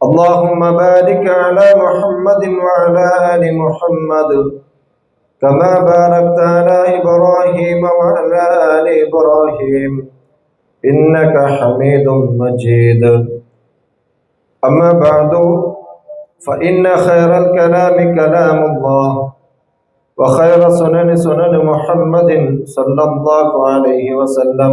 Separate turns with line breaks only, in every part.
اللهم بارك على محمد وعلى آل محمد كما باركت على إبراهيم وعلى آل إبراهيم. إنك حميد مجيد. أما بعد فإن خير الكلام كلام الله وخير سنن سنن محمد صلى الله عليه وسلم.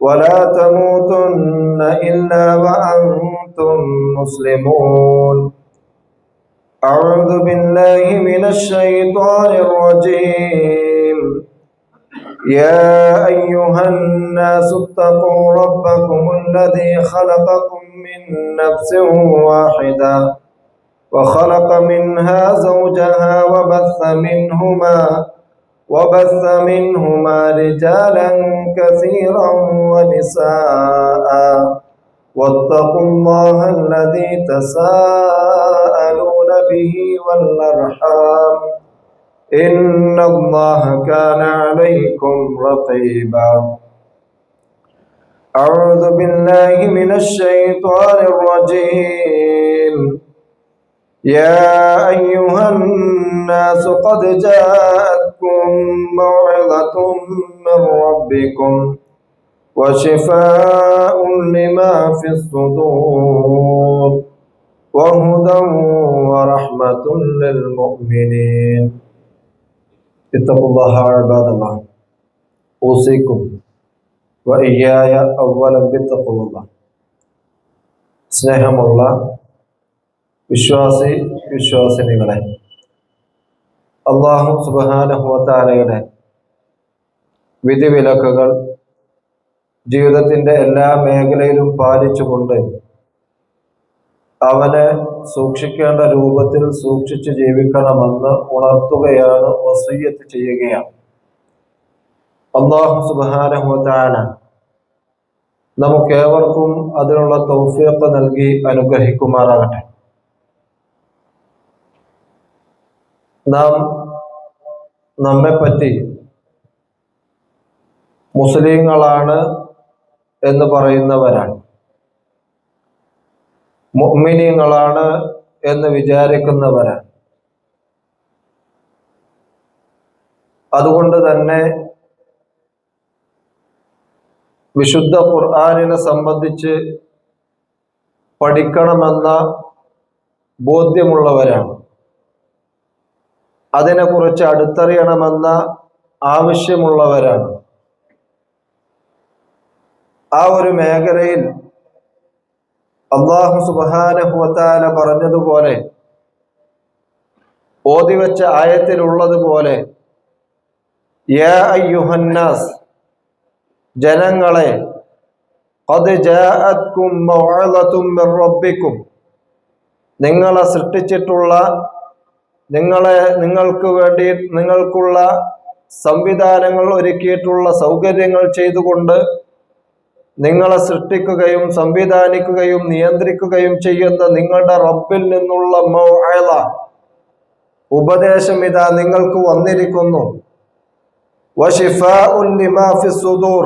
ولا تموتن إلا وأنتم مسلمون. أعوذ بالله من الشيطان الرجيم. يا أيها الناس اتقوا ربكم الذي خلقكم من نفس واحدة وخلق منها زوجها وبث منهما وبث منهما رجالا كثيرا ونساء. واتقوا الله الذي تساءلون به والأرحام. إن الله كان عليكم رقيبا. أعوذ بالله من الشيطان الرجيم. يا أيها الناس قد جاءتكم موعظة من ربكم وشفاء لما في الصدور وهدى ورحمة للمؤمنين اتقوا الله عباد الله أوصيكم وإياي أولا بتقوى الله സ്നേഹമുള്ള വിശ്വാസി വിശ്വാസിനികളെ അള്ളാഹു സുബാനഹുവത്താലയുടെ വിധിവിലക്കുകൾ ജീവിതത്തിന്റെ എല്ലാ മേഖലയിലും പാലിച്ചുകൊണ്ട് അവനെ സൂക്ഷിക്കേണ്ട രൂപത്തിൽ സൂക്ഷിച്ച് ജീവിക്കണമെന്ന് ഉണർത്തുകയാണ് വസൂയത്ത് ചെയ്യുകയാണ്. അള്ളാഹു സുബാനഹുത്താന നമുക്കേവർക്കും അതിനുള്ള തൗഫീഖ് നൽകി അനുഗ്രഹിക്കുമാറാകട്ടെ. നാം നമ്മെപ്പറ്റി മുസ്ലിങ്ങളാണ് എന്ന് പറയുന്നവരാണ്. മുഅ്മിനീങ്ങളാണ് എന്ന് വിചാരിക്കുന്നവരാണ്. അതുകൊണ്ട് തന്നെ വിശുദ്ധ ഖുർആാനിനെ സംബന്ധിച്ച് പഠിക്കണമെന്ന ബോധ്യമുള്ളവരാണ്. അതിനെക്കുറിച്ച് അടുത്തറിയണമെന്ന ആവശ്യമുള്ളവരാണ്. ആ ഒരു മേഖലയിൽ അള്ളാഹു സുബാനഹുവത്താല പറഞ്ഞതുപോലെ ഓതിവെച്ച ആയത്തിലുള്ളതുപോലെ ജനങ്ങളെ നിങ്ങളെ സൃഷ്ടിച്ചിട്ടുള്ള നിങ്ങളെ നിങ്ങൾക്ക് വേണ്ടി നിങ്ങൾക്കുള്ള സംവിധാനങ്ങൾ ഒരുക്കിയിട്ടുള്ള സൗകര്യങ്ങൾ ചെയ്തുകൊണ്ട് നിങ്ങളെ സൃഷ്ടിക്കുകയും സംവിധാനിക്കുകയും നിയന്ത്രിക്കുകയും ചെയ്യുന്ന നിങ്ങളുടെ റബ്ബിൽ നിന്നുള്ള മോഹല ഉപദേശം ഇതാ നിങ്ങൾക്ക് വന്നിരിക്കുന്നു. സുദൂർ.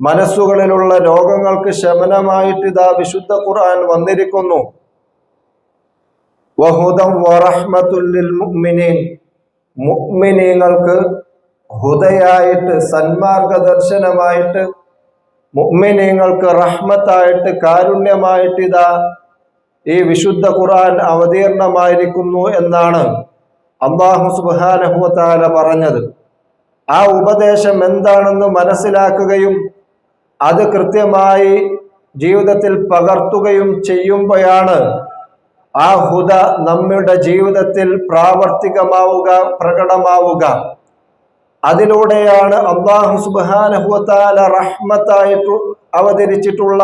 മനസ്സുകളിലുള്ള രോഗങ്ങൾക്ക് ശമനമായിട്ട് ഇതാ വിശുദ്ധ ഖുർആൻ വന്നിരിക്കുന്നു. വഹുദം വറഹ്മത്തുല്ലിൽ മുഅ്മിനീൻ മുഅ്മിനീങ്ങൾക്ക് ഹുദയായിട്ട് സന്മാർഗദർശനമായിട്ട് മുഅ്മിനീങ്ങൾക്ക് റഹ്മത്തായിട്ട് കാരുണ്യമായിട്ട് ഇതാ ഈ വിശുദ്ധ ഖുർആൻ അവതീർണമായിരിക്കുന്നു എന്നാണ് അള്ളാഹു സുബാനഹുത്താല പറഞ്ഞത്. ആ ഉപദേശം എന്താണെന്ന് മനസ്സിലാക്കുകയും അത് കൃത്യമായി ജീവിതത്തിൽ പകർത്തുകയും ചെയ്യുമ്പോഴാണ് ആ ഹുദ നമ്മുടെ ജീവിതത്തിൽ പ്രാവർത്തികമാവുക പ്രകടമാവുക. അതിലൂടെയാണ് അള്ളാഹു സുബാനഹുത്താല റഹ്മത്തായിട്ട് അവതരിച്ചിട്ടുള്ള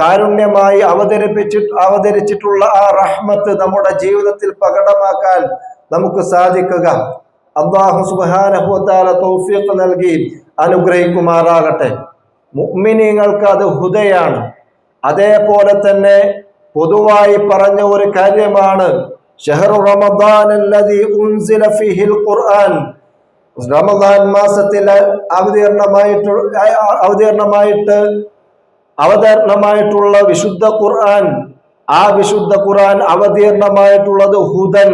കാരുണ്യമായി അവതരിപ്പിച്ചി അവതരിച്ചിട്ടുള്ള ആ റഹ്മത്ത് നമ്മുടെ ജീവിതത്തിൽ പ്രകടമാക്കാൻ നമുക്ക് സാധിക്കുക. അള്ളാഹു സുബാനഹുത്താല തൗഫീഖ് നൽകി അനുഗ്രഹിക്കുമാറാകട്ടെ. മുഅ്മിനീങ്ങൾക്ക് അത് ഹുദയാണ്. അതേപോലെ തന്നെ പൊതുവായി പറഞ്ഞ ഒരു കാര്യമാണ്. ഉൻസില ഫിഹിൽ ഖുർആൻ. റമദാൻ മാസത്തിൽ അവതീർണമായിട്ട് അവതീർണമായിട്ട് അവതരണമായിട്ടുള്ള വിശുദ്ധ ഖുർആൻ. ആ വിശുദ്ധ ഖുർആൻ അവതീർണമായിട്ടുള്ളത് ഹുദൻ.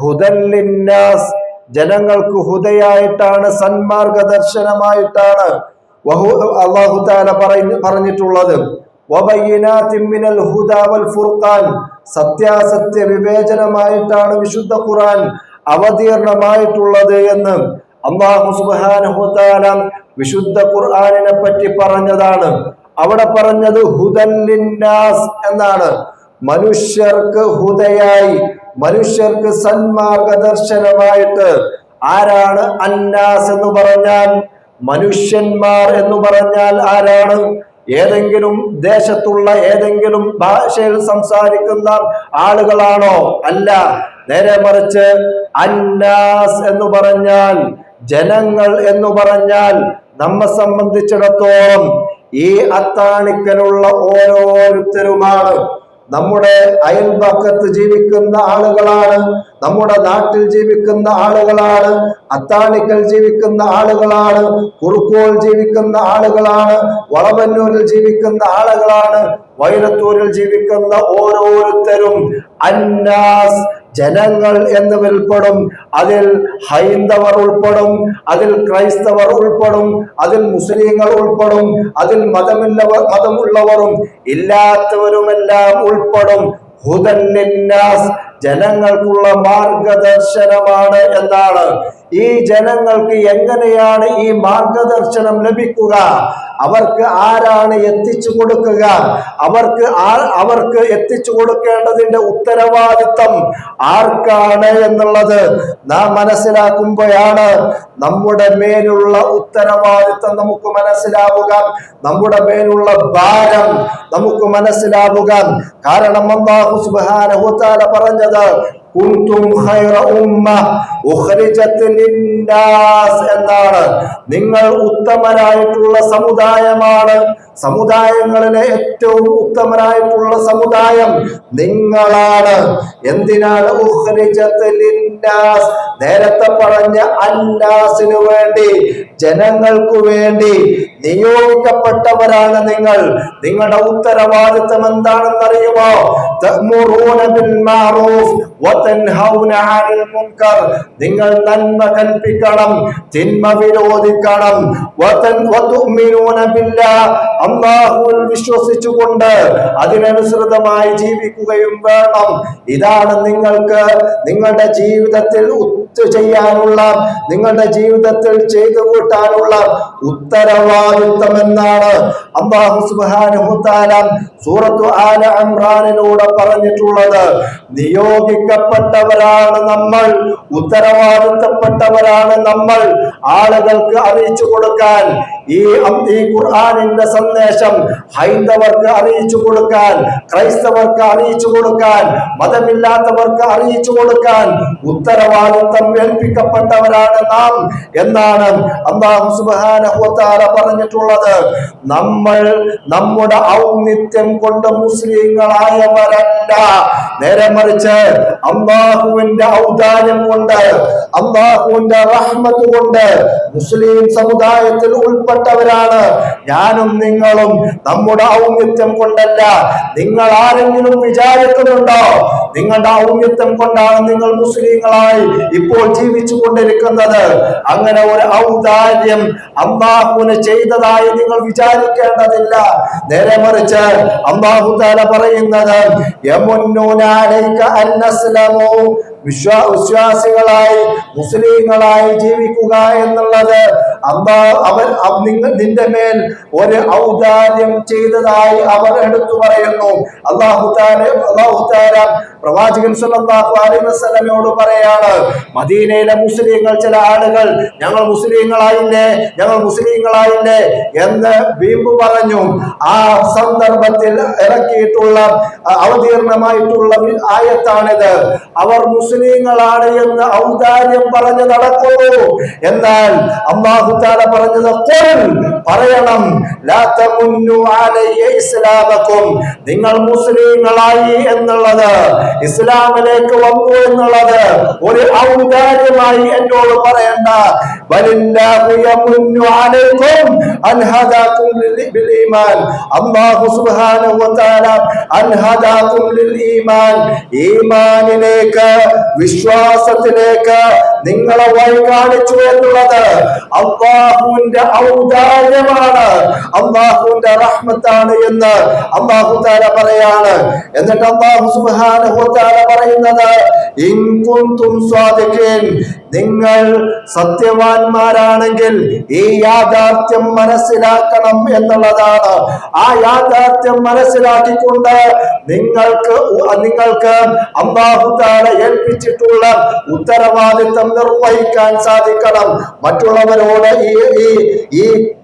ഹുദൻ ലിന്നാസ്. ജനങ്ങൾക്ക് ഹുദയായിട്ടാണ് സന്മാർഗ ദർശനമായിട്ടാണ് വഹു അള്ളാഹു താല പറഞ്ഞിട്ടുള്ളത്. മിനൽ വൽ ഫുർഖാൻ. സത്യാസത്യ വിവേചനമായിട്ടാണ് വിശുദ്ധ ഖുറാൻ അവതീർണമായിട്ടുള്ളത് എന്ന് അള്ളാഹു സുബ്ഹാനഹു തആല വിശുദ്ധ ഖുർആാനിനെ പറ്റി പറഞ്ഞതാണ്. അവിടെ പറഞ്ഞത് ഹുദല്ലിന്നാസ് എന്നാണ്. മനുഷ്യർക്ക് ഹുദയായി മനുഷ്യർക്ക് സന്മാർഗദർശനമായിട്ട് ആരാണ് അന്നാസ് എന്ന് പറഞ്ഞാൽ? മനുഷ്യന്മാർ എന്ന് പറഞ്ഞാൽ ആരാണ്? ഏതെങ്കിലും ദേശത്തുള്ള ഏതെങ്കിലും ഭാഷയിൽ സംസാരിക്കുന്ന ആളുകളാണോ? അല്ല. നേരെ മറിച്ച് അന്നാസ് എന്ന് പറഞ്ഞാൽ ജനങ്ങൾ എന്ന് പറഞ്ഞാൽ നമ്മെ സംബന്ധിച്ചിടത്തോളം ഈ അത്താണിക്കലുള്ള ഓരോരുത്തരുമാണ്. നമ്മുടെ അയൽപക്കത്ത് ജീവിക്കുന്ന ആളുകളാണ് നമ്മുടെ നാട്ടിൽ ജീവിക്കുന്ന ആളുകളാണ് അത്താണിക്കൽ ജീവിക്കുന്ന ആളുകളാണ് കുറുക്കോൾ ജീവിക്കുന്ന ആളുകളാണ് വളവന്നൂരിൽ ജീവിക്കുന്ന ആളുകളാണ് വൈരത്തൂരിൽ ജീവിക്കുന്ന ഓരോരുത്തരും അന്നാസ് ജനങ്ങൾ എന്നിവരുൾപ്പെടും. അതിൽ ഹൈന്ദവർ ഉൾപ്പെടും അതിൽ ക്രൈസ്തവർ ഉൾപ്പെടും അതിൽ മുസ്ലിങ്ങൾ ഉൾപ്പെടും അതിൽ മതമില്ലവർ മതമുള്ളവരും ഇല്ലാത്തവരുമെല്ലാം ഉൾപ്പെടും. ഹുദന്നിന്നാസ് ജനങ്ങൾക്കുള്ള മാർഗദർശനമാണ് എന്നാണ് ഈ ജനങ്ങൾക്ക് എങ്ങനെയാണ് ഈ മാർഗദർശനം ലഭിക്കുക? അവർക്ക് ആരാണ് എത്തിച്ചു കൊടുക്കുക? അവർക്ക് അവർക്ക് എത്തിച്ചു കൊടുക്കേണ്ടതിന്റെ ഉത്തരവാദിത്തം ആർക്കാണ് എന്നുള്ളത് നാം മനസ്സിലാക്കുമ്പോഴാണ് നമ്മുടെ മേലുള്ള ഉത്തരവാദിത്തം നമുക്ക് മനസ്സിലാവുക. നമ്മുടെ മേലുള്ള ഭാരം നമുക്ക് മനസ്സിലാവുക. കാരണം അല്ലാഹു സുബ്ഹാനഹു തആല പറഞ്ഞത് കുന്തും ഖൈറ ഉമ്മ ഉഖ്രിജത് ലിന്നാസ് എന്നാണ്. നിങ്ങൾ ഉത്തമരായിട്ടുള്ള സമുദായമാണ്. സമുദായങ്ങളിലെ ഏറ്റവും ഉത്തമരായിട്ടുള്ള സമുദായം നിങ്ങളാണ്. എന്തിനാണ് നേരത്തെ പറഞ്ഞ അല്ലാസിന് വേണ്ടി ജനങ്ങൾക്ക് വേണ്ടി നിയോഗിക്കപ്പെട്ടവരാണ് നിങ്ങൾ. നിങ്ങളുടെ ഉത്തരവാദിത്തം എന്താണെന്ന് അറിയുമോ ബിൽ മഅറൂഫ് വതൻഹൗന അനിൽ മുൻകർ. നിങ്ങൾ നന്മ കൽപ്പിക്കണം തിന്മ വിരോധിക്കണം. അല്ലാഹുവിൽ വിശ്വസിച്ചുകൊണ്ട് അതിനനുസൃതമായി ജീവിക്കുകയും വേണം. ഇതാണ് നിങ്ങൾക്ക് നിങ്ങളുടെ ജീവിതത്തിൽ ചെയ്യാനുള്ള നിങ്ങളുടെ ജീവിതത്തിൽ ചെയ്തു കൂട്ടാനുള്ള ഉത്തരവാദിത്തം എന്നാണ് അള്ളാഹു സൂറത്തു പറഞ്ഞിട്ടുള്ളത്. നിയോഗിക്കപ്പെട്ടവരാണ് നമ്മൾ ഉത്തരവാദിത്തപ്പെട്ടവരാണ് നമ്മൾ. ആളുകൾക്ക് അറിയിച്ചു കൊടുക്കാൻ ഈ ഈ സന്ദർഭം സന്ദേശം ഹൈന്ദവർക്ക് അറിയിച്ചു കൊടുക്കാൻ ക്രൈസ്തവർക്ക് അറിയിച്ചു കൊടുക്കാൻ മതമില്ലാത്തവർക്ക് അറിയിച്ചു കൊടുക്കാൻ ഉത്തരവാദിത്തം ഏൽപ്പിക്കപ്പെട്ടവരാണ് നാം എന്നാണ് അള്ളാഹു സുബാനഹുത്താല പറഞ്ഞിട്ടുള്ളത്. നമ്മൾ നമ്മുടെ ഔന്നിത്യം കൊണ്ട് മുസ്ലിങ്ങളായവരല്ല. നേരെ മറിച്ച് അള്ളാഹുവിന്റെ ഔദാര്യം കൊണ്ട് അള്ളാഹുവിന്റെ റഹ്മത്ത് കൊണ്ട് മുസ്ലിം സമുദായത്തിൽ ഉൾപ്പെട്ടവരാണ്. ഞാനും നിങ്ങളും നമ്മുടെ ഔന്നിത്യം കൊണ്ടല്ല. നിങ്ങൾ ആരെങ്കിലും വിചാരിക്കുന്നുണ്ടോ? നിങ്ങളുടെ ഔന്നിത്യം കൊണ്ടാണ് നിങ്ങൾ മുസ്ലിങ്ങളായി ഇപ്പോൾ ജീവിച്ചു കൊണ്ടിരിക്കുന്നത്. അങ്ങനെ ഒരു ഔദാര്യം അള്ളാഹുവിന് ചെയ്തതായി നിങ്ങൾ വിചാരിക്കേണ്ടതില്ല. നേരെ മറിച്ച് അള്ളാഹു താല പറയുന്നത് വിശ്വാ വിശ്വാസികളായി മുസ്ലിങ്ങളായി ജീവിക്കുക എന്നുള്ളത് അമ്മാ അവൻ നിങ്ങൾ നിന്റെ മേൽ ഒരു ഔദാര്യം ചെയ്തതായി അവർ എടുത്തു പറയുന്നു. അള്ളാഹുദാര താല അള്ളാഹു താല പ്രവാചകൻ സല്ലല്ലാഹു അലൈഹി വസല്ലമയോട് പറയാണ് മദീനയിലെ മുസ്ലിങ്ങൾ ചില ആളുകൾ ഞങ്ങൾ മുസ്ലിങ്ങളായില്ലേ? ഞങ്ങൾ മുസ്ലിങ്ങളായില്ലേ? എന്ന് വീമ്പ് പറഞ്ഞു. ആ സന്ദർഭത്തിൽ ഇറക്കിയിട്ടുള്ള അവതീർണമായിട്ടുള്ള ആയത്താണിത്. അവർ മുസ്ലിങ്ങളാണ് എന്ന് ഔദാര്യം പറഞ്ഞ് നടക്കുന്നു. എന്നാൽ അള്ളാഹു താല പറഞ്ഞത് പറയണം. "ലാ തമുന്നു അലയ്യ ഇസ്ലാമക്കും നിങ്ങൾ മുസ്ലിങ്ങളായി എന്നുള്ളത് ഇസ്ലാമിലേക്ക് വന്നു എന്നുള്ളത് ഒരു ഔദാര്യമായി എന്നോട് പറയണ്ട. വിശ്വാസത്തിലേക്ക് നിങ്ങളെ വഴി കാണിച്ചു എന്നുള്ളത് അള്ളാഹുവിന്റെ ഔദാര്യമാണ്. അള്ളാഹുവിന്റെ റഹ്മത്താണ് എന്ന് അള്ളാഹു താര പറയാണ്. എന്നിട്ട് അള്ളാഹു തആല പറയുന്നത് നിങ്ങൾ സത്യവാന്മാരാണെങ്കിൽ ഈ യാഥാർത്ഥ്യം മനസ്സിലാക്കണം എന്നുള്ളതാണ്. ആ യാഥാർത്ഥ്യം മനസ്സിലാക്കിക്കൊണ്ട് നിങ്ങൾക്ക് നിങ്ങൾക്ക് അള്ളാഹു താല ഏൽപ്പിച്ചിട്ടുള്ള ഉത്തരവാദിത്തം നിർവഹിക്കാൻ സാധിക്കണം. മറ്റുള്ളവരോട് ഈ ഈ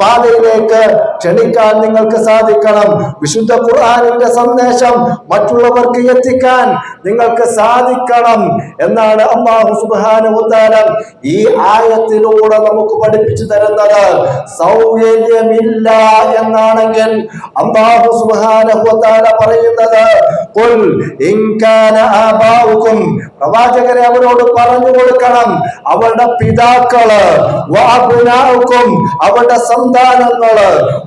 പാതയിലേക്ക് ക്ഷണിക്കാൻ നിങ്ങൾക്ക് സാധിക്കണം. വിശുദ്ധ ഖുർആാനിന്റെ സന്ദേശം മറ്റുള്ളവർക്ക് എത്തിക്കാൻ നിങ്ങൾക്ക് സാധിക്കണം എന്നാണ് അള്ളാഹു സുബാനുത്താല ഈ ആയത്തിലൂടെ നമുക്ക് പഠിപ്പിച്ചു തരുന്നത്. സൗകര്യമില്ല എന്നാണെങ്കിൽ അള്ളാഹു സുബാനുത്താല പറയുന്നത് പ്രവാചകരെ അവരോട് പറഞ്ഞു കൊടുക്കണം. അവരുടെ പിതാക്കൾ വഅബ്നാഉക്കും അവരുടെ സന്താനങ്ങൾ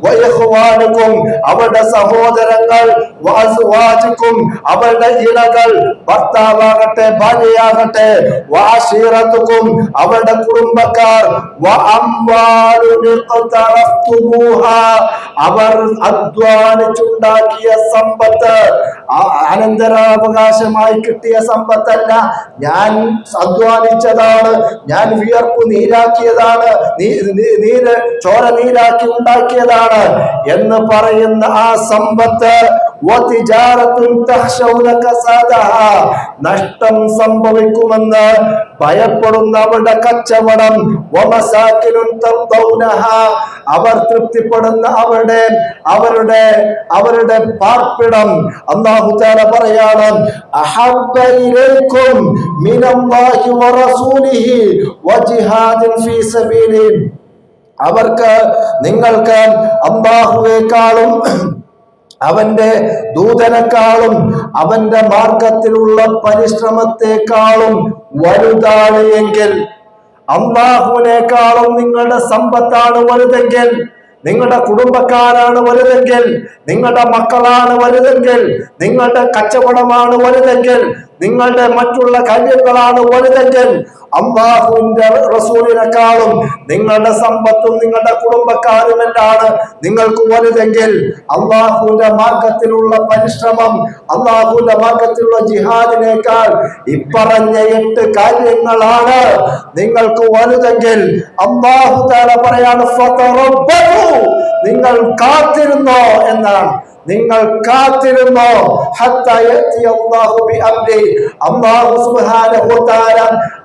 വയഹുവാനുക്കും അവരുടെ സഹോദരങ്ങൾ വഅസ്വാജുക്കും അവരുടെ ഇണകൾ ഭർത്താവാകട്ടെ ഭാര്യയാകട്ടെ വാശീറത്തുക്കും അവരുടെ കുടുംബക്കാർ അവർ അധ്വാനിച്ചുണ്ടാക്കിയ സമ്പത്ത് അനന്തരാവകാശമായി കിട്ടിയ സമ്പത്തല്ല ഞാൻ അധ്വാനിച്ചതാണ് ഞാൻ വിയർപ്പ് നീരാക്കിയതാണ് നീര് ചോര നീരാക്കി ഉണ്ടാക്കിയതാണ് എന്ന് പറയുന്ന ആ സമ്പത്ത്. നഷ്ടം സംഭവിക്കുമെന്ന് ഭയപ്പെടുന്ന അവരുടെ കച്ചവടം. അവർ തൃപ്തിപ്പെടുന്ന അവരുടെ അവരുടെ അവരുടെ പാർപ്പിടം അള്ളാഹു താല പറയാണ് അഹബ്ബ അവർക്ക് നിങ്ങൾക്ക് അമ്പാഹുവേക്കാളും അവന്റെ ദൂതനേക്കാളും അവന്റെ മാർഗത്തിലുള്ള പരിശ്രമത്തെക്കാളും വലുതാണ് എങ്കിൽ അള്ളാഹുവിനേക്കാളും നിങ്ങളുടെ സമ്പത്താണ് വലുതെങ്കിൽ നിങ്ങളുടെ കുടുംബക്കാരാണ് വലുതെങ്കിൽ നിങ്ങളുടെ മക്കളാണ് വലുതെങ്കിൽ നിങ്ങളുടെ കച്ചവടമാണ് വലുതെങ്കിൽ നിങ്ങളുടെ മറ്റുള്ള കാര്യങ്ങളാണ് വലുതെങ്കിൽ അള്ളാഹുവിന്റെ റസൂലിനെക്കാളും നിങ്ങളുടെ സമ്പത്തും നിങ്ങളുടെ കുടുംബക്കാരും കുടുംബക്കാരുമെല്ലാണ് നിങ്ങൾക്ക് വലുതെങ്കിൽ അള്ളാഹുവിന്റെ മാർഗത്തിലുള്ള പരിശ്രമം അള്ളാഹുവിന്റെ മാർഗത്തിലുള്ള ജിഹാദിനേക്കാൾ ഇപ്പറഞ്ഞ എട്ട് കാര്യങ്ങളാണ്. നിങ്ങൾക്ക് വലുതെങ്കിൽ അള്ളാഹു താല പറയാണ്. നിങ്ങൾ കാത്തിരുന്നോ എന്നാണ്. നിങ്ങൾ കാത്തിരുന്നോ?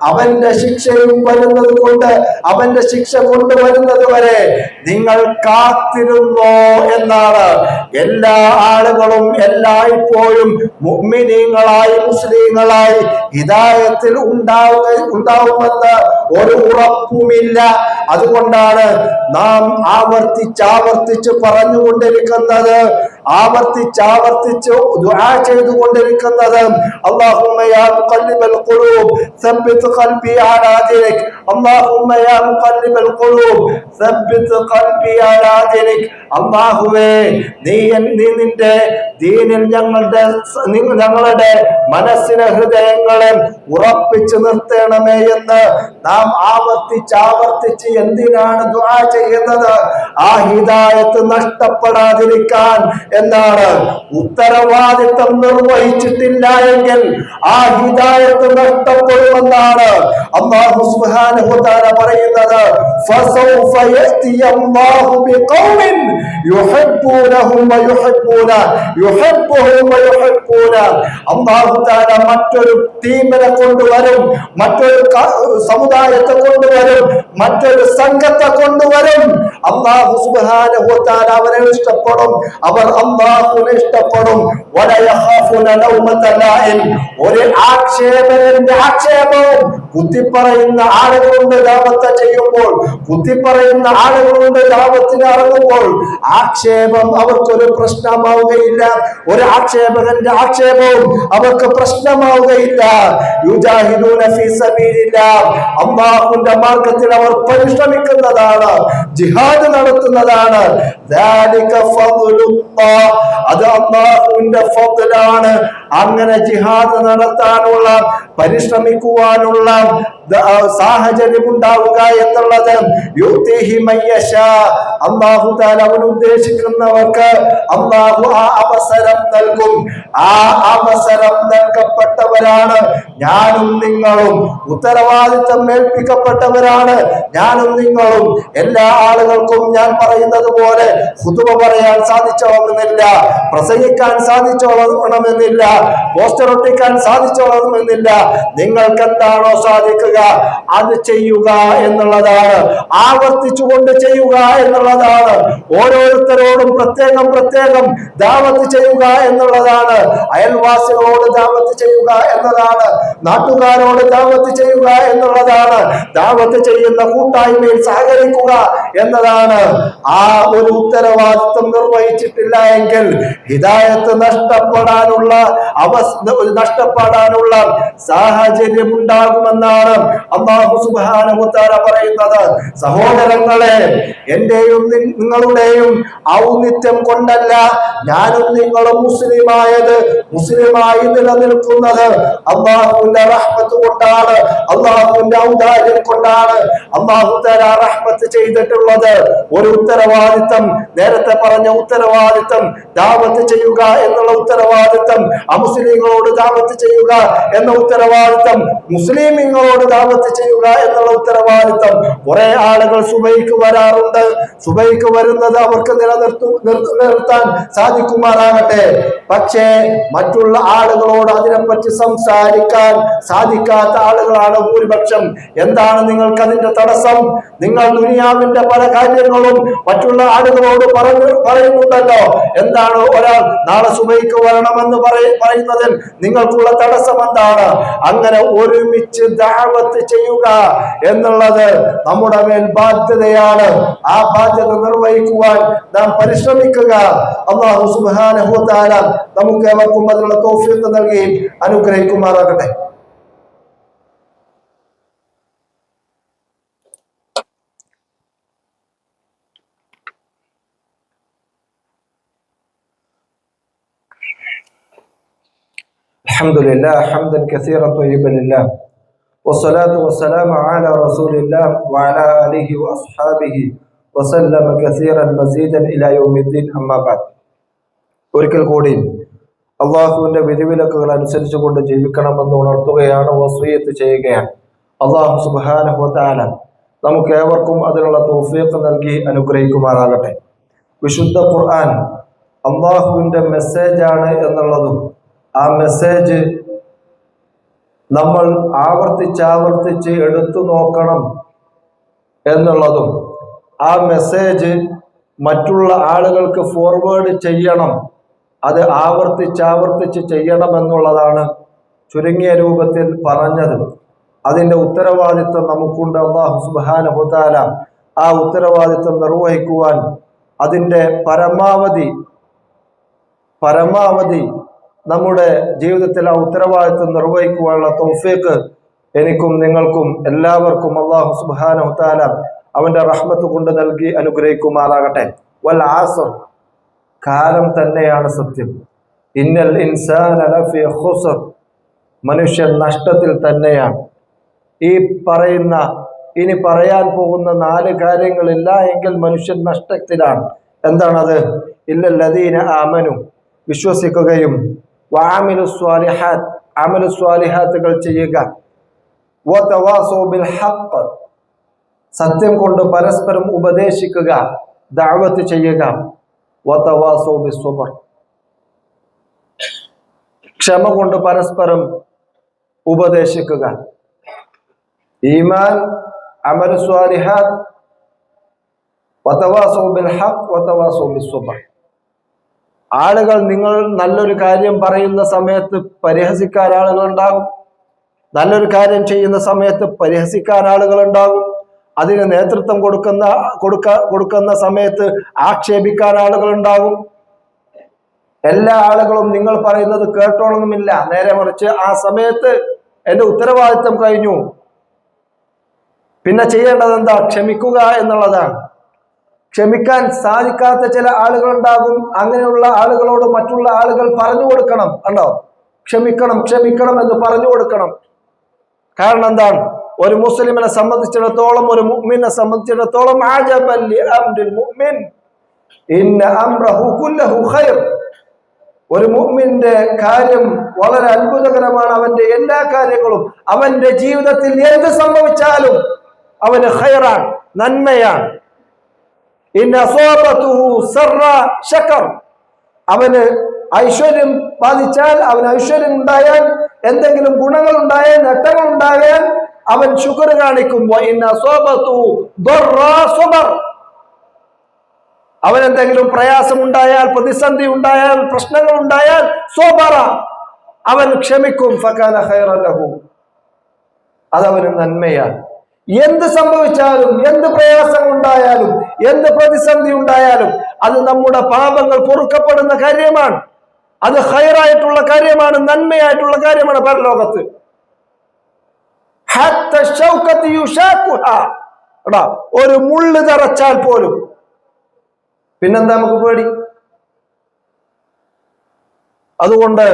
അവന്റെ ശിക്ഷയും വരുന്നത് കൊണ്ട് അവന്റെ ശിക്ഷ കൊണ്ടുവരുന്നത് വരെ നിങ്ങൾ കാത്തിരുന്നോ എന്നാണ്. എല്ലാ ആളുകളും എല്ലായ്പ്പോഴും മുഗ്മിനീങ്ങളായി മുസ്ലിങ്ങളായി ഹിതായത്തിൽ ഉണ്ടാവുക ഉണ്ടാവുമെന്ന് ഒരു ഉറപ്പുമില്ല. അതുകൊണ്ടാണ് നാം ആവർത്തിച്ചാവർത്തിച്ച് പറഞ്ഞുകൊണ്ടിരിക്കുന്നത്. ആവർത്തിച്ചാവർത്തിച്ച് ദുആ ചെയ്തുകൊണ്ടിരിക്കുന്നത്. നീ നിന്റെ ദീനിൽ ഞങ്ങളുടെ ഞങ്ങളുടെ മനസ്സിനെ ഹൃദയങ്ങളെ ഉറപ്പിച്ചു നിർത്തണമേ എന്ന് നാം ആവർത്തിച്ച് ആവർത്തിച്ച് എന്തിനാണ് ദുആ ചെയ്യുന്നത്? ആ ഹിദായത്ത് നഷ്ടപ്പെടാതിരിക്കാൻ എന്നാണ് ഉത്തരവാദിത്തം നിർവഹിച്ചിട്ടില്ല എങ്കിൽ ആ ഹിദായത്ത് നഷ്ടപ്പെടുമെന്നാണ് തആല പറയുന്നത്. മറ്റൊരു ടീമിനെ കൊണ്ടുവരും മറ്റൊരു സമുദായത്തെ കൊണ്ടുവരും മറ്റൊരു സംഘത്തെ കൊണ്ടുവരും. വ തആല അവരെ ഇഷ്ടപ്പെടും. അവർ അല്ലാഹുവിനെ ഇഷ്ടപ്പെടും വല യഖാഫുന ലൗമത ലായിം ഒരു ആക്ഷേപകന്റെ ആക്ഷേപവും കുത്തിപ്പറയുന്ന ആളുകളുണ്ട് ദാവത്ത് ചെയ്യുമ്പോൾ കുത്തിപ്പറയുന്ന ആളുകളുണ്ട് ദാവത്തിന് ഇറങ്ങുമ്പോൾ ആക്ഷേപം അവർക്കൊരു പ്രശ്നമാവുകയില്ല ഒരു ആക്ഷേപകന്റെ ആക്ഷേപവും അവർക്ക് പ്രശ്നമാവുകയില്ല യുജാഹിദൂന ഫീ സബീലില്ലാഹ് അല്ലാഹുവിന്റെ മാർഗത്തിൽ അവർ പരിശ്രമിക്കുന്നതാണ് ജിഹാദ് നടത്തുന്നതാണ് ذلك فضل الله. അത് അള്ളാഹുവിന്റെ ഫضലാണ് അങ്ങനെ ജിഹാദ് നടത്താനുള്ള പരിശ്രമിക്കുവാനുള്ള സാഹചര്യം ഉണ്ടാവുക എന്നുള്ളത് അള്ളാഹു താല അവൻ ഉദ്ദേശിക്കുന്നവർക്ക് അള്ളാഹു ആ അവസരം നൽകും. ആ അവസരം നൽകപ്പെട്ടവരാണ് ഞാനും നിങ്ങളും. ഉത്തരവാദിത്തം ഏൽപ്പിക്കപ്പെട്ടവരാണ് ഞാനും നിങ്ങളും. എല്ലാ ആളുകൾക്കും ഞാൻ പറയുന്നത് പോലെ പറയാൻ പറയാൻ സാധിച്ചോളണമെന്നില്ല പ്രസംഗിക്കാൻ സാധിച്ചോളണമെന്നില്ല. പോസ്റ്റർ ഒട്ടിക്കാൻ സാധിച്ചോളണമെന്നില്ല. നിങ്ങൾക്ക് എന്താണോ സാധിക്കുക അത് ചെയ്യുക എന്നുള്ളതാണ്. ആവർത്തിച്ചുകൊണ്ട് ചെയ്യുക എന്നുള്ളതാണ്. ഓരോരുത്തരോടും പ്രത്യേകം പ്രത്യേകം ദാവത്ത് ചെയ്യുക എന്നുള്ളതാണ്. അയൽവാസികളോട് ദാവത്ത് ചെയ്യുക എന്നതാണ്. നാട്ടുകാരോട് ദാവത്ത് ചെയ്യുക എന്നുള്ളതാണ്. ദാവത്ത് ചെയ്യുന്ന കൂട്ടായ്മയിൽ സഹകരിക്കുക എന്നതാണ്. ആ ഒരു ഉത്തരവാദിത്വം നിർവഹിച്ചിട്ടില്ല എങ്കിൽ ഹിതായത്ത് നഷ്ടപ്പെടാനുള്ള അവസ്ഥ നഷ്ടപ്പെടാനുള്ള സാഹചര്യം ഉണ്ടാകുമെന്നാണ് അള്ളാഹു സുബാനുത്താര പറയുന്നത്. സഹോദരങ്ങളെ എന്റെയും നിങ്ങളുടെയും ഔന്നിത്യം കൊണ്ടല്ല ഞാനും നിങ്ങളും മുസ്ലിമായത് മുസ്ലിമായി നിലനിൽക്കുന്നത്. അള്ളാഹുവിന്റെ റഹ്മത്ത് കൊണ്ടാണ് അള്ളാഹുവിന്റെ ഔദാര്യം കൊണ്ടാണ് അള്ളാഹു റഹ്മത്ത് ചെയ്തിട്ടുള്ളത്. ഒരു ഉത്തരവാദിത്തം നേരത്തെ പറഞ്ഞ ഉത്തരവാദിത്തം ദാവത്ത് ചെയ്യുക എന്നുള്ള ഉത്തരവാദിത്തം അമുസ്ലിങ്ങളോട് ദാവത്ത് ചെയ്യുക എന്ന ഉത്തരവാദിത്തം മുസ്ലിമിങ്ങളോട് ദാവത്ത് ചെയ്യുക എന്നുള്ള ഉത്തരവാദിത്തം. കുറെ ആളുകൾ സുബൈക്ക് വരാറുണ്ട്. സുബൈക്ക് വരുന്നത് അവർക്ക് നിലനിർത്തു നിർ- നിർത്താൻ സാധിക്കുമാറാകട്ടെ. പക്ഷേ മറ്റുള്ള ആളുകളോട് അതിനെപ്പറ്റി സംസാരിക്കാൻ സാധിക്കാത്ത ആളുകളാണ് ഭൂരിപക്ഷം. എന്താണ് നിങ്ങൾക്ക് അതിന്റെ തടസ്സം? നിങ്ങൾ ദുനിയാവിന്റെ പല കാര്യങ്ങളും മറ്റുള്ള ആളുകളോട് പറഞ്ഞു പറയുന്നുണ്ടല്ലോ. എന്താണ് ഒരാൾ നാളെ സുബൈക്ക് വരണമെന്ന് പറയ പറയുന്നതിൽ നിങ്ങൾക്കുള്ള തടസ്സം എന്താണ്? അങ്ങനെ ഒരുമിച്ച് ദാവത്ത് ചെയ്യുക എന്നുള്ളത് നമ്മുടെ മേൽ ബാധ്യതയാണ്. ആ ബാധ്യത നിർവഹിക്കുവാൻ നാം പരിശ്രമിക്കുക. അള്ളാഹു സുബ്ഹാനഹു തആല നമുക്ക് ഏവർക്കും അതിനുള്ള തൗഫീഖ് നൽകി അനുഗ്രഹിക്കുമാറാകട്ടെ. الحمد لله حمدا كثيرا طيبا لله والصلاة والسلام على رسول الله وعلى آله وأصحابه وسلم كثيرا مزيدا إلى يوم الدين أما بعد ഒരിക്കൽ കൂടി അള്ളാഹുവിന്റെ വിധിവിലക്കുകൾ അനുസരിച്ചുകൊണ്ട് ജീവിക്കണമെന്ന് ഉണർത്തുകയാണ് വസൂയത്ത് ചെയ്യുകയാണ് അള്ളാഹു സുബാനഹുത്താല നമുക്ക് ഏവർക്കും അതിനുള്ള തൗഫീഖ് നൽകി അനുഗ്രഹിക്കുമാറാകട്ടെ വിശുദ്ധ ഖുർആൻ അള്ളാഹുവിൻ്റെ മെസ്സേജാണ് എന്നുള്ളതും ആ മെസ്സേജ് നമ്മൾ ആവർത്തിച്ചാവർത്തിച്ച് എടുത്തു നോക്കണം എന്നുള്ളതും ആ മെസ്സേജ് മറ്റുള്ള ആളുകൾക്ക് ഫോർവേഡ് ചെയ്യണം. അത് ആവർത്തിച്ചാവർത്തിച്ച് ചെയ്യണമെന്നുള്ളതാണ് ചുരുങ്ങിയ രൂപത്തിൽ പറഞ്ഞത്. അതിന്റെ ഉത്തരവാദിത്വം നമുക്കുണ്ട്. അള്ളാഹു സുബാനഹുതാല ആ ഉത്തരവാദിത്വം നിർവഹിക്കുവാൻ അതിന്റെ പരമാവധി പരമാവധി നമ്മുടെ ജീവിതത്തിൽ ആ ഉത്തരവാദിത്വം നിർവഹിക്കുവാനുള്ള തൗഫീഖ് എനിക്കും നിങ്ങൾക്കും എല്ലാവർക്കും അള്ളാഹു സുബാന അവന്റെ റഹ്മത്ത് കൊണ്ട് നൽകി അനുഗ്രഹിക്കുമാറാകട്ടെ. വൽ ആസർ കാലം തന്നെയാണ് സത്യം. ഇന്നൽ ഇൻസാൻ മനുഷ്യൻ നഷ്ടത്തിൽ തന്നെയാണ്. ഈ പറയുന്ന ഇനി പറയാൻ പോകുന്ന നാല് കാര്യങ്ങളില്ല എങ്കിൽ മനുഷ്യൻ നഷ്ടത്തിലാണ്. എന്താണത്? ഇല്ലല്ലദീന ആമനു വിശ്വസിക്കുകയും വാമിലു സ്വാലിഹാത്ത് അമലു സ്വാലിഹാത്തുകൾ ചെയ്യുക. ബിൽ ഹഖ് സത്യം കൊണ്ട് പരസ്പരം ഉപദേശിക്കുക ദാവത്ത് ചെയ്യുക. ക്ഷമ കൊണ്ട് പരസ്പരം ഉപദേശിക്കുക. ഈമാൻ അമൽ സ്വാലിഹാത്ത് ബിൽ ഹഖ് ബി സ്വബർ ആളുകൾ നിങ്ങൾ നല്ലൊരു കാര്യം പറയുന്ന സമയത്ത് പരിഹസിക്കാൻ ആളുകൾ ഉണ്ടാകും നല്ലൊരു കാര്യം ചെയ്യുന്ന സമയത്ത് പരിഹസിക്കാൻ ആളുകൾ ഉണ്ടാകും അതിന് നേതൃത്വം കൊടുക്കുന്ന കൊടുക്ക കൊടുക്കുന്ന സമയത്ത് ആക്ഷേപിക്കാൻ ആളുകൾ ഉണ്ടാകും എല്ലാ ആളുകളും നിങ്ങൾ പറയുന്നത് കേട്ടോളണമെന്നില്ല നേരെ മറിച്ച് ആ സമയത്ത് എന്റെ ഉത്തരവാദിത്വം കഴിഞ്ഞു. പിന്നെ ചെയ്യേണ്ടത് എന്താ ക്ഷമിക്കുക എന്നുള്ളതാണ്. ക്ഷമിക്കാൻ സാധിക്കാത്ത ചില ആളുകളുണ്ടാകും. അങ്ങനെയുള്ള ആളുകളോട് മറ്റുള്ള ആളുകൾ പറഞ്ഞു കൊടുക്കണം കണ്ടോ? ക്ഷമിക്കണം ക്ഷമിക്കണം എന്ന് പറഞ്ഞു കൊടുക്കണം. കാരണം എന്താണ്? ഒരു മുസ്ലിമിനെ സംബന്ധിച്ചിടത്തോളം ഒരു മുഅ്മിനെ സംബന്ധിച്ചിടത്തോളം മുഅ്മിൻ. അംറഹു കുല്ലഹു ഖൈർ. ഒരു മുഅ്മിന്റെ കാര്യം വളരെ അത്ഭുതകരമാണ് അവന്റെ എല്ലാ കാര്യങ്ങളും. അവന്റെ ജീവിതത്തിൽ എന്ത് സംഭവിച്ചാലും അവന് ഹയറാണ് നന്മയാണ്. അവന് ഐശ്വര്യം ബാധിച്ചാൽ അവന് ഐശ്വര്യം ഉണ്ടായാൽ എന്തെങ്കിലും ഗുണങ്ങൾ ഉണ്ടായാൽ നേട്ടങ്ങൾ ഉണ്ടായാൽ അവൻ ശുക്ർ കാണിക്കും. അവൻ എന്തെങ്കിലും പ്രയാസം ഉണ്ടായാൽ പ്രതിസന്ധി ഉണ്ടായാൽ പ്രശ്നങ്ങൾ ഉണ്ടായാൽ സോബറ അവൻ ക്ഷമിക്കും. അതവന് നന്മയാണ്. എന്ത് സംഭവിച്ചാലും എന്ത് പ്രയാസം ഉണ്ടായാലും എന്ത് പ്രതിസന്ധി ഉണ്ടായാലും അത് നമ്മുടെ പാപങ്ങൾ പൊറുക്കപ്പെടുന്ന കാര്യമാണ്. അത് ഹൈറായിട്ടുള്ള കാര്യമാണ് നന്മയായിട്ടുള്ള കാര്യമാണ് പരലോകത്ത്. ഒരു മുള്ളു തറച്ചാൽ പോലും. പിന്നെന്താ നമുക്ക് പേടി? അതുകൊണ്ട്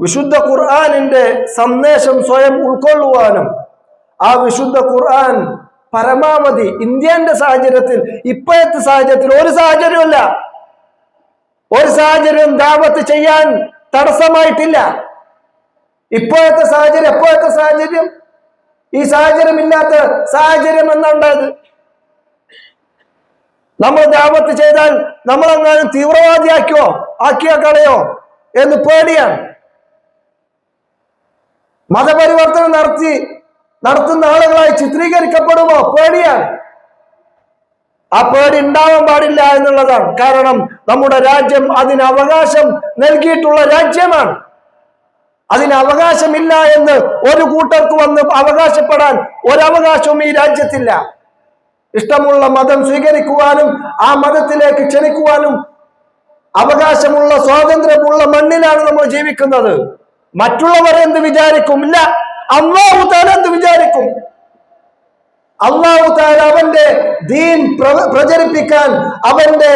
വിശുദ്ധ ഖുർആാനിന്റെ സന്ദേശം സ്വയം ഉൾക്കൊള്ളുവാനും ആ വിശുദ്ധ ഖുർആൻ പരമാവധി ഇന്ത്യന്റെ സാഹചര്യത്തിൽ ഇപ്പോഴത്തെ സാഹചര്യത്തിൽ ഒരു സാഹചര്യമല്ല ഒരു സാഹചര്യം ദാവത്ത് ചെയ്യാൻ തടസ്സമായിട്ടില്ല. ഇപ്പോഴത്തെ സാഹചര്യം എപ്പോഴത്തെ സാഹചര്യം? ഈ സാഹചര്യം ഇല്ലാത്ത സാഹചര്യം എന്നുണ്ടായത് നമ്മൾ ദാവത്ത് ചെയ്താൽ നമ്മളെങ്ങാനും തീവ്രവാദിയാക്കിയോ ആക്കിയോ കളയോ എന്ന് പേടിയാണ്. മതപരിവർത്തനം നടത്തി നടത്തുന്ന ആളുകളായി ചിത്രീകരിക്കപ്പെടുമോ? പേടിയാണ്. ആ പേടി ഉണ്ടാവാൻ പാടില്ല എന്നുള്ളതാണ്. കാരണം നമ്മുടെ രാജ്യം അതിന് അവകാശം നൽകിയിട്ടുള്ള രാജ്യമാണ്. അതിന് അവകാശമില്ല എന്ന് ഒരു കൂട്ടർക്ക് വന്ന് അവകാശപ്പെടാൻ ഒരവകാശവും ഈ രാജ്യത്തില്ല. ഇഷ്ടമുള്ള മതം സ്വീകരിക്കുവാനും ആ മതത്തിലേക്ക് ക്ഷണിക്കുവാനും അവകാശമുള്ള സ്വാതന്ത്ര്യമുള്ള മണ്ണിലാണ് നമ്മൾ ജീവിക്കുന്നത്. മറ്റുള്ളവർ എന്ത് വിചാരിക്കും? ഇല്ല. അള്ളാഹു താല എന്ത് വിചാരിക്കും? അള്ളാഹു താല അവന്റെ ദീൻ പ്രചരിപ്പിക്കാൻ അവന്റെ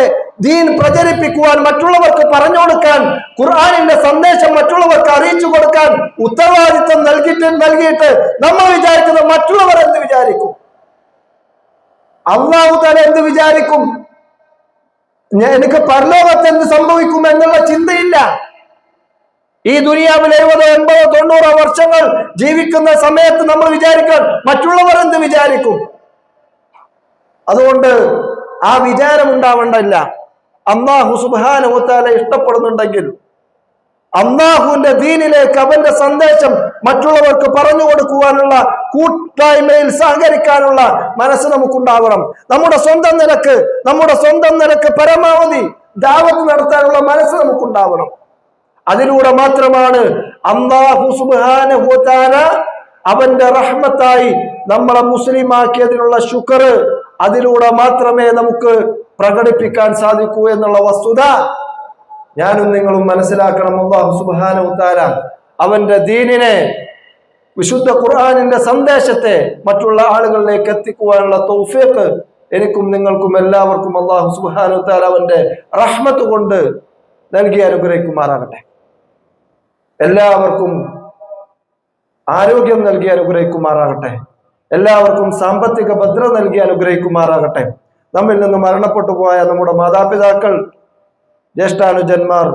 ദീൻ പ്രചരിപ്പിക്കുവാൻ മറ്റുള്ളവർക്ക് പറഞ്ഞു കൊടുക്കാൻ ഖുർആാനിന്റെ സന്ദേശം മറ്റുള്ളവർക്ക് അറിയിച്ചു കൊടുക്കാൻ ഉത്തരവാദിത്വം നൽകിയിട്ട് നൽകിയിട്ട് നമ്മൾ വിചാരിക്കുന്നത് മറ്റുള്ളവർ എന്ത് വിചാരിക്കും? അള്ളാഹു താല എന്ത് വിചാരിക്കും? എനിക്ക് പരലോകത്ത് എന്ത് സംഭവിക്കും എന്നുള്ള ചിന്തയില്ല. ഈ ദുനിയാവിൽ എഴുപതോ എൺപതോ തൊണ്ണൂറോ വർഷങ്ങൾ ജീവിക്കുന്ന സമയത്ത് നമ്മൾ വിചാരിക്കാൻ മറ്റുള്ളവർ എന്ത് വിചാരിക്കും? അതുകൊണ്ട് ആ വിചാരം ഉണ്ടാവേണ്ടല്ല. അള്ളാഹു സുബാനുത്താല ഇഷ്ടപ്പെടുന്നുണ്ടെങ്കിൽ അള്ളാഹുവിന്റെ ദീനിലേക്ക് അവന്റെ സന്ദേശം മറ്റുള്ളവർക്ക് പറഞ്ഞു കൊടുക്കുവാനുള്ള കൂട്ടായ്മയിൽ സഹകരിക്കാനുള്ള മനസ്സ് നമുക്കുണ്ടാവണം. നമ്മുടെ സ്വന്തം നിരക്ക് നമ്മുടെ സ്വന്തം നിരക്ക് പരമാവധി ദാവത്ത് നടത്താനുള്ള മനസ്സ് നമുക്കുണ്ടാവണം. അതിലൂടെ മാത്രമാണ് അള്ളാഹു അവന്റെ റഹ്മത്തായി നമ്മളെ മുസ്ലിം മുസ്ലിമാക്കിയതിനുള്ള ശുക്ർ അതിലൂടെ മാത്രമേ നമുക്ക് പ്രകടിപ്പിക്കാൻ സാധിക്കൂ എന്നുള്ള വസ്തുത ഞാനും നിങ്ങളും മനസ്സിലാക്കണം. അള്ളാഹു സുബാനുത്താല അവന്റെ ദീനിനെ വിശുദ്ധ ഖുർആാനിന്റെ സന്ദേശത്തെ മറ്റുള്ള ആളുകളിലേക്ക് എത്തിക്കുവാനുള്ള തൗഫീഖ് എനിക്കും നിങ്ങൾക്കും എല്ലാവർക്കും അള്ളാഹു സുബാനുത്താല അവന്റെ റഹ്മത്ത് കൊണ്ട് നൽകി അനുഗ്രഹിക്കുമാറാകട്ടെ. എല്ലാവർക്കും ആരോഗ്യം നൽകി അനുഗ്രഹിക്കുമാറാകട്ടെ. എല്ലാവർക്കും സാമ്പത്തിക ഭദ്രത നൽകി അനുഗ്രഹിക്കുമാറാകട്ടെ. നമ്മിൽ നിന്ന് മരണപ്പെട്ടു പോയ നമ്മുടെ മാതാപിതാക്കൾ ജ്യേഷ്ഠാനുജന്മാർ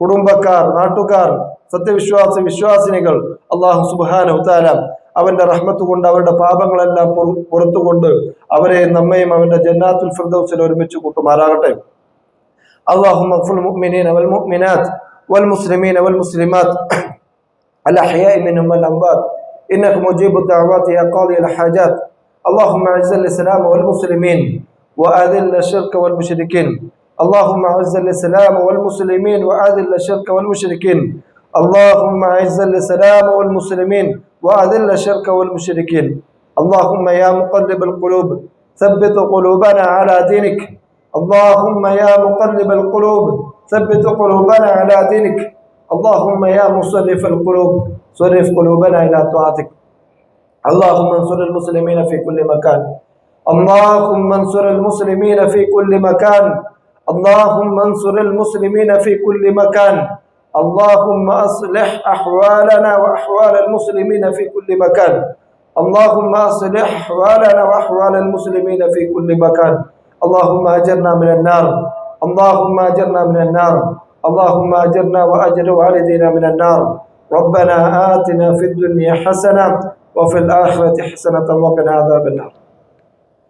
കുടുംബക്കാർ നാട്ടുകാർ സത്യവിശ്വാസി വിശ്വാസിനികൾ അള്ളാഹു സുബാനുത്താല അവന്റെ റഹ്മത്ത് കൊണ്ട് അവരുടെ പാപങ്ങളെല്ലാം പുറത്തുകൊണ്ട് അവരെ നമ്മയും അവന്റെ ജന്നാത്തുൽ ഫിർദൗസിൽ ഒരുമിച്ച് കൂട്ടുമാറാകട്ടെ. അള്ളാഹു മഫുൽ മുഅ്മിനീന വൽ മുഅ്മിനാത്ത്. والمسلمين والمسلمات الأحياء منهم والأموات. إنك مجيب الدعوات يا قاضي الحاجات اللهم أعز الإسلام والمسلمين وأذل الشرك والمشركين. اللهم أعز الإسلام والمسلمين وأذل الشرك والمشركين. اللهم أعز الإسلام والمسلمين وأذل الشرك والمشركين. اللهم يا مقلب القلوب ثبت قلوبنا على دينك. اللهم يا مقلب القلوب ثبت قلوبنا على دينك. اللهم يا مصرف القلوب صرف قلوبنا إلى طاعتك. اللهم انصر المسلمين في كل مكان. اللهم انصر المسلمين في كل مكان. اللهم انصر المسلمين في كل مكان. اللهم أصلح أحوالنا وأحوال المسلمين في كل مكان. اللهم أصلح أحوالنا وأحوال المسلمين في كل مكان. اللهم أجرنا من النار. اللهم اجرنا من النار. اللهم اجرنا واجر والدينا من النار. ربنا آتنا في الدنيا حسنة وفي الآخرة حسنة وقنا عذاب النار.